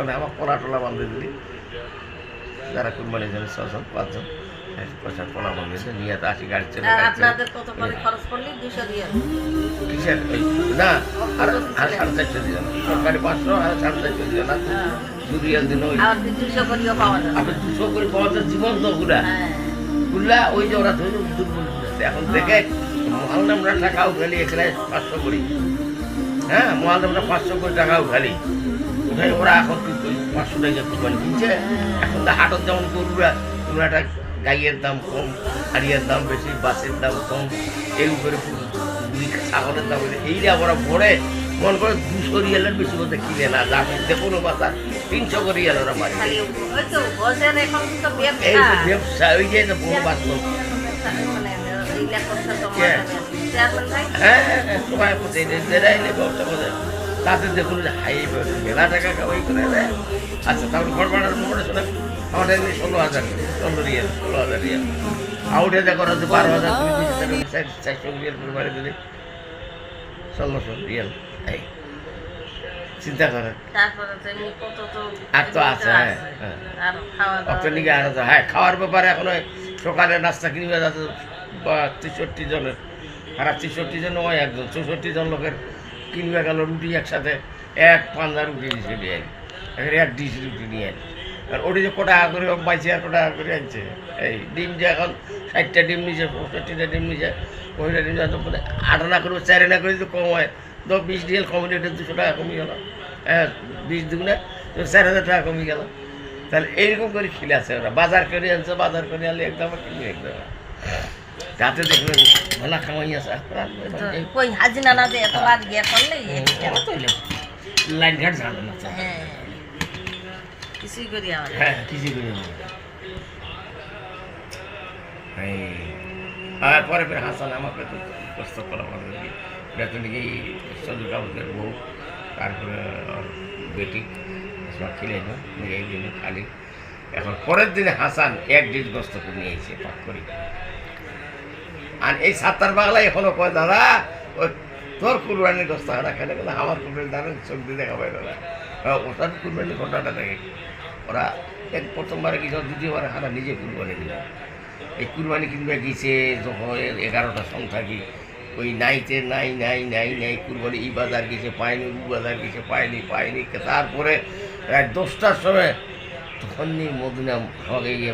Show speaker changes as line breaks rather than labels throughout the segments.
তখন আমার পোলা টোলা বান্ধে দিলি যারা কুরবানি জন্য ছজন পাঁচজন এই পয়সা পোলা বান্ধে দিলে নিয়ে তো আসি গাড়ি চলে কিসের? না আর আর সাড়ে চারশো দিয়ে না। সরকারি পাঁচশো আর সাড়ে চারশো না।
হ্যাঁ।
দিন
দুশো
আপনি করে পাওয়া যায় জীবন তো গুলা
হ্যাঁ
ওই যে ওরা ধরুন দুর্বল। এখন টাকা উঠালি এখানে পাঁচশো করি। হ্যাঁ মহালনামরা পাঁচশো করে টাকা উঠালি উঠাই ওরা এখন করি? পাঁচশো টাকা কুরবানি কিনছে এখন তো হাটত যেমন গরুরা কোনো একটা গাইয়ের দাম কম হাড়িয়ার দাম বেশি বাসের দাম কম এই উপরে ছাগলের দাম। এইটা ওরা ভরে মন করে দুশো রিয়ালের বেশি বলতে কিনে না যা কিনতে কোনো বাসা তিনশো করে রিয়াল ওরা মারি এই
ব্যবসা
ওই যে বড় বাস্তব
মানে ভাই
হ্যাঁ হ্যাঁ হ্যাঁ, সবাই ব্যবসা করে। তাতে দেখুন যে হাই মেলা টাকা কামাই করে দেয়। আচ্ছা তারপর ঘর ভাড়ার মোটে শোনা আমাদের এমনি ষোলো হাজার ষোলো রিয়াল ষোলো হাজার রিয়াল। আউটে দেখো যে বারো হাজার চারশো রিয়াল করে বাড়ি দিলে ষোলোশো রিয়াল এই চিন্তা করেন। আর তো আছে, হ্যাঁ, হ্যাঁ।
আর
তো হ্যাঁ খাওয়ার ব্যাপারে এখন ওই সকালে নাস্তা কিনবে যাচ্ছে বা তেষট্টি জনের আর তেষট্টি জন ওই একজন চৌষট্টি জন লোকের কিনবে গেল রুটি একসাথে, এক পাঞ্জা রুটি দিছে নিয়ে। এখানে এক ডিশ রুটি নিয়ে আনি আর ওটি যে কোটা করে বাইছে আর কোটা করে আনছে। এই ডিম যে এখন ষাটটা ডিম নিছে, পঁয়ষট্টিটা ডিম নিছে ওইটা ডিম যত আট আনা করবে, চার আনা করে যদি কম হয়, তো বিশ ডিএল কমে এটা দুশো টাকা কমে গেল। হ্যাঁ বিশ দুগুণে, তো চার হাজার টাকা কমে গেল। তাহলে এইরকম করে খেলে আছে ওরা। বাজার করে আনছে, বাজার করে আনলে একদম কিনে একদম। যাতে দেখবে ভালো খামাই আছে
কই হাজিনা না দিয়ে এতবার ইয়ে করলে
লাইন ঘাট জানো না
হ্যাঁ কিছুই করি আমার
হ্যাঁ কিছু করে এই, আর পরে ফের হাসান আমাকে তো কষ্ট করা মানে বেতন কি সদর কাবুদের বউ তারপরে বেটি খেলে না এই খালি। এখন পরের দিনে হাসান এক ডিশ গোস্ত করে নিয়ে পাক করি। আর এই সাত্তার বাংলা এখনও কয়, দাদা, ওই তোর কুরবানির গোস্ত হারা খেলে গেলে আমার কুরবানি দাঁড়ান চোখ দিয়ে দেখা পাই দাদা। ওটার কুরবানি ঘটনাটা দেখে। ওরা এক প্রথমবারে কিছু দ্বিতীয়বারে হারা নিজে কুরবানি দিল। এই কুরবানি কিনবে গেছে যখন এগারোটা সং থাকি। ওই নাইতে নাই নাই নাই নাই, কুরবানি ই বাজার গেছে পায়নি উ বাজার গেছে পায়নি পায়নি তারপরে রাত দশটার সময় তখন নিয়ে মদিনা আমাকে ইয়ে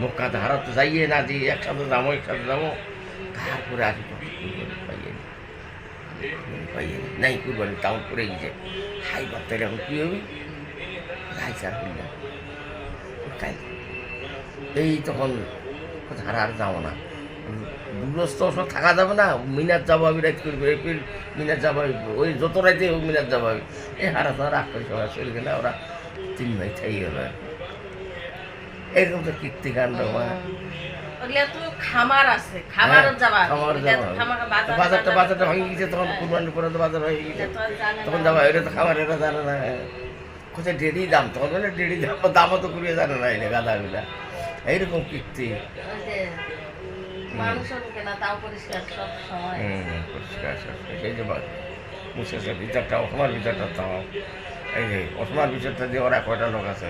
মক্কাতে হারাতে যাইয়ে না, যে একসাথে যাব একসাথে যাব তারপরে কত কুরবানি পাইয়ে। কুরবানি পাইয়ে। নাই কুরবানি টাউন করে গেছে হাই বার্তায় এখন কী হবে হাই স্যার বললাম তাই এই তখন আর যাব না দূরস্থ ওসব থাকা যাবে না মিনার যাব আমি রাত করব এপ্রিল মিনার যাব। ওই যত রাইতে মিনার যাব আমি এই হারা তো রাগ করে সবাই চলে গেলে ওরা তিন ভাই থাই গেল এরকম তো কীর্তি কাণ্ড আমার
ওগুলা তো খামার আছে খামারও যাবা।
খামার বাজারটা বাজারটা ভেঙে গেছে তখন কুরবানির পরে তো বাজার হয়ে গেছে। তখন। যাবা এটা তো খাবার এটা জানে না। কোথায় ডেডি দাম তখন বলে ডেডি দাম দামও তো করিয়ে জানে না এটা গাদাগুলা এইরকম কীর্তি বিচারটা ওসমার বিচারটা তাও এই যে ওসমার বিচারটা দিয়ে ওরা কয়টা লোক আছে।